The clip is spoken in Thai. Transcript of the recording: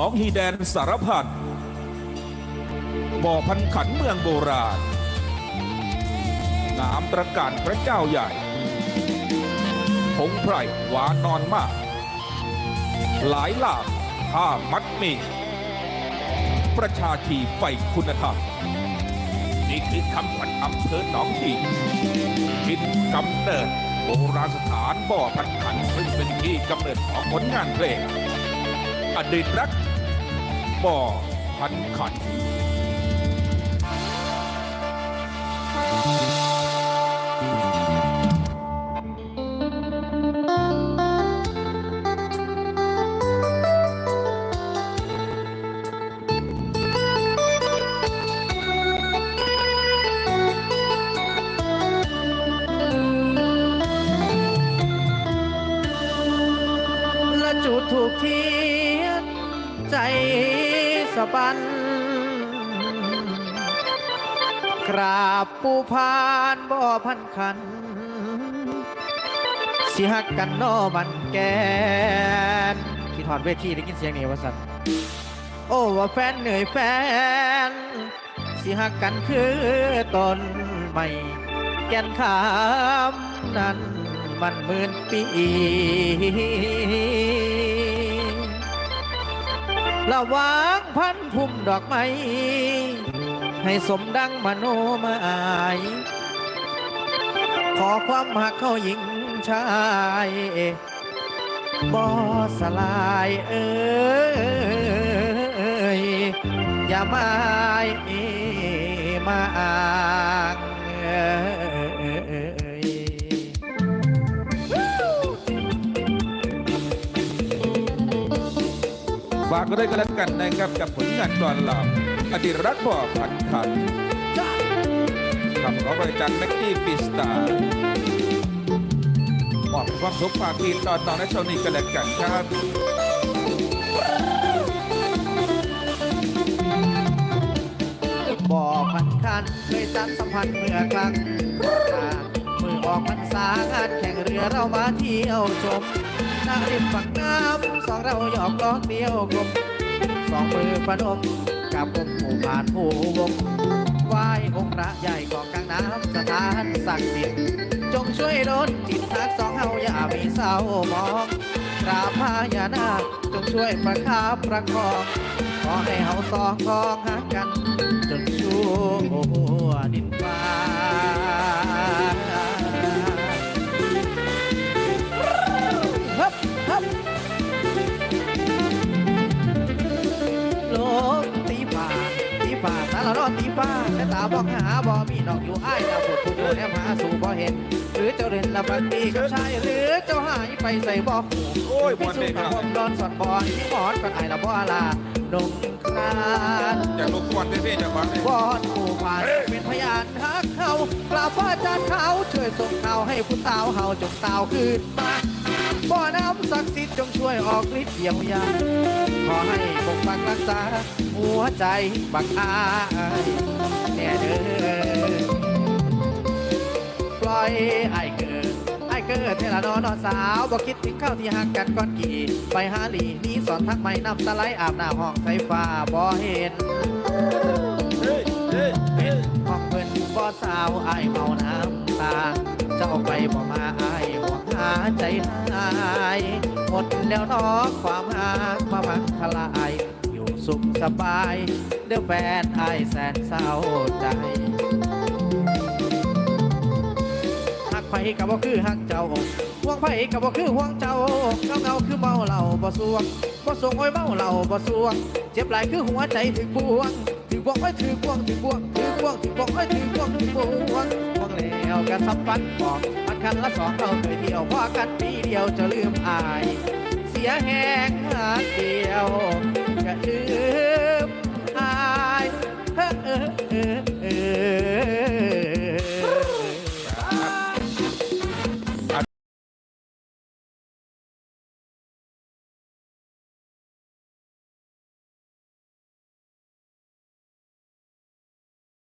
นองฮีแดนสารพัดบ่อพันขันเมืองโบราณน้ำตระการพระเจ้าใหญ่พงไพรหวานนอนมาก หลายหลากผ้ามัดมีประชาชีไฟคุณธรรม นี่คือคำขวัญอำเภอหนองขีทินกำเนิดโบราณสถานบ่อพันขันซึ่งเป็นที่กำเนิดของผลงานเพลงอดีตรัก บ่อพันขันและจุดถูกเทียนใจ สะบันกราบปูพานบ่อพันขัน สิหักกันนอมันแกนคิดถอดเวทีได้ยินเสียงนี้ว่าสันโอ้ว่าแฟนเหนื่อยแฟน สิหักกันคือตนใหม่ แกนขามนั้นมันหมื่นปี ระวางพันพุ่มดอกไม้ให้สมดังมโนมายขอความหักเข้าหญิงชายบ่สลายเอ้ยอย่ามาอมาอ้างากก็ได้ก็แล้วกันนะครับกับผลงานก่อนหลับอดีตรักบ่อพันขันคำร้องโดยจารย์แม็กกี้ฟิสตาร์มอบความสุขฝากทีตอนนอนในเช้านี้ก็แล้วกันครับบ่อพันคันเคยสันสัมพันธ์เมื่อครั้งมือออกพรรษางานแข่งเรือเรามาเที่ยวชม นาริมฝั่งน้ำสองเราหยอกล้อเดียวกลมสองมือประนมกับกลมผู้ผ่านผู้วงไหว้องค์พระใหญ่ของกลางน้ำสถานศักดิ์สิทธิ์จงช่วยดลจิตทักสองเฮาอย่ามีเศร้ามองกราบพญานาคจงช่วยประคับประคอง ขอให้เฮาสองคองหากัน จนชั่ว รรอดตีฟ้าแต่ตาบอกหาบ่มีน้องอยู่อ้ายนะพูดพูดแอบหาสู่บ่เห็น หรือเจ้าเล่นละบันดีกับชายหรือเจ้าหายไปใส่บ่อโอ้ยมพิวนสูเด็จกน์คกัรับบผมดอนสอดบอลที่หมอนเป็นไอละบ่ลาดงคราน อยากลูกบอลเท่ๆจากบ้านเลยวอนผู้ผ่านเป็นพยานทักเขากราบพระอาจารย์เขาช่วยส่งข่าวให้ผู้สาวเฮาจงสาวคืนมา ช่วยออกฤทธิ์เยียวยาขอให้ปกปักรักษา หัวใจบักอายแน่เด้อปล่อยไอ้เกิดไอ้เกิดเทละนอนอสาวบอกคิดถึงข้าวที่หักกันก่อนกี่ ไปหาหลีนี้สอนทักไม่นำตะไลอาบน้ำห้องใส่ฟ้าบ่เห็นเฮ้ยเฮ้ยเฮ้ยของเพิ่นบ่สาวไอายเมาน้ำตา เจ้าไปบ่มา ใจหายหมดแล้วเนอความหามาพังทลาย อยู่สุขสบายเดี๋ยวแฟนอายแสนเศร้าใจหักไผกับบ่าคือหักเจ้าห่วงไผกับบ่าคือห่วงเจ้าเงาเงาคือเมาเหล้าบ่สวงบ่สวงโอ้เมาเหล้าบ่สวง เจ็บหลายคือหัวใจถึงบวงถือบวงไว้ถือบวงถือบวงถือบวงถือบวงไว้ถือบวงถือบวงบวงแล้วกันสัมปันบอก คันละสองเราเคยเที่ยวพอกันปีเดียวจะลืมอาย เสียแหงหาเดียวก็ลืมอายเฮ้อเออ